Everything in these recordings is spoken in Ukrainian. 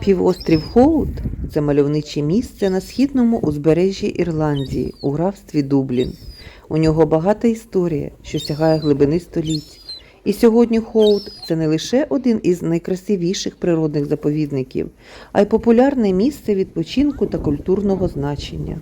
Півострів Хоут це мальовниче місце на східному узбережжі Ірландії у графстві Дублін. У нього багата історія, що сягає глибини століть. І сьогодні Хоут це не лише один із найкрасивіших природних заповідників, а й популярне місце відпочинку та культурного значення.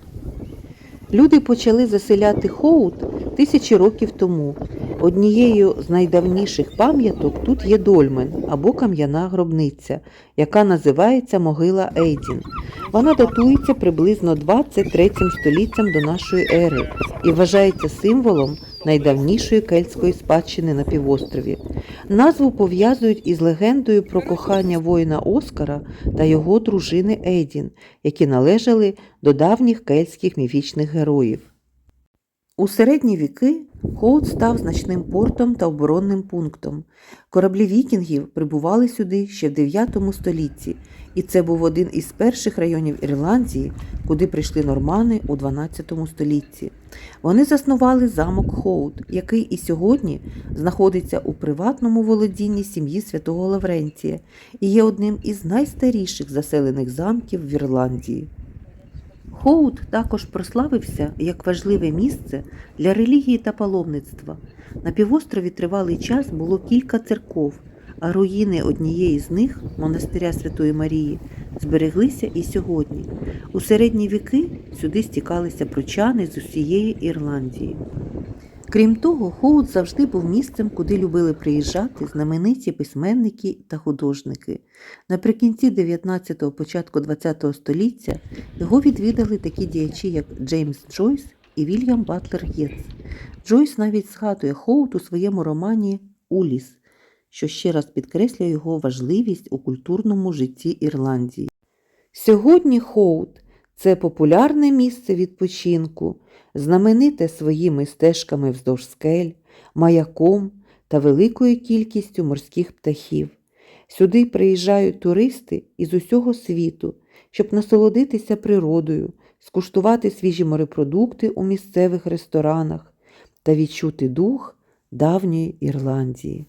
Люди почали заселяти Хоут тисячі років тому. Однією з найдавніших пам'яток тут є дольмен або кам'яна гробниця, яка називається могила Ейдін. Вона датується приблизно 23 століттям до нашої ери і вважається символом найдавнішої кельтської спадщини на півострові. Назву пов'язують із легендою про кохання воїна Оскара та його дружини Ейдін, які належали до давніх кельтських міфічних героїв. У середні віки Хоут став значним портом та оборонним пунктом. Кораблі вікінгів прибували сюди ще в 9 столітті, і це був один із перших районів Ірландії, куди прийшли нормани у 12 столітті. Вони заснували замок Хоут, який і сьогодні знаходиться у приватному володінні сім'ї святого Лаврентія і є одним із найстаріших заселених замків в Ірландії. Хоут також прославився як важливе місце для релігії та паломництва. На півострові тривалий час було кілька церков, а руїни однієї з них, монастиря Святої Марії, збереглися і сьогодні. У середні віки сюди стікалися прочани з усієї Ірландії. Крім того, Хоут завжди був місцем, куди любили приїжджати знамениті письменники та художники. Наприкінці 19-го, початку 20-го століття його відвідали такі діячі, як Джеймс Джойс і Вільям Батлер Єтс. Джойс навіть згадує Хоут у своєму романі Уліс, що ще раз підкреслює його важливість у культурному житті Ірландії. Сьогодні Хоут це популярне місце відпочинку, знамените своїми стежками вздовж скель, маяком та великою кількістю морських птахів. Сюди приїжджають туристи із усього світу, щоб насолодитися природою, скуштувати свіжі морепродукти у місцевих ресторанах та відчути дух давньої Ірландії.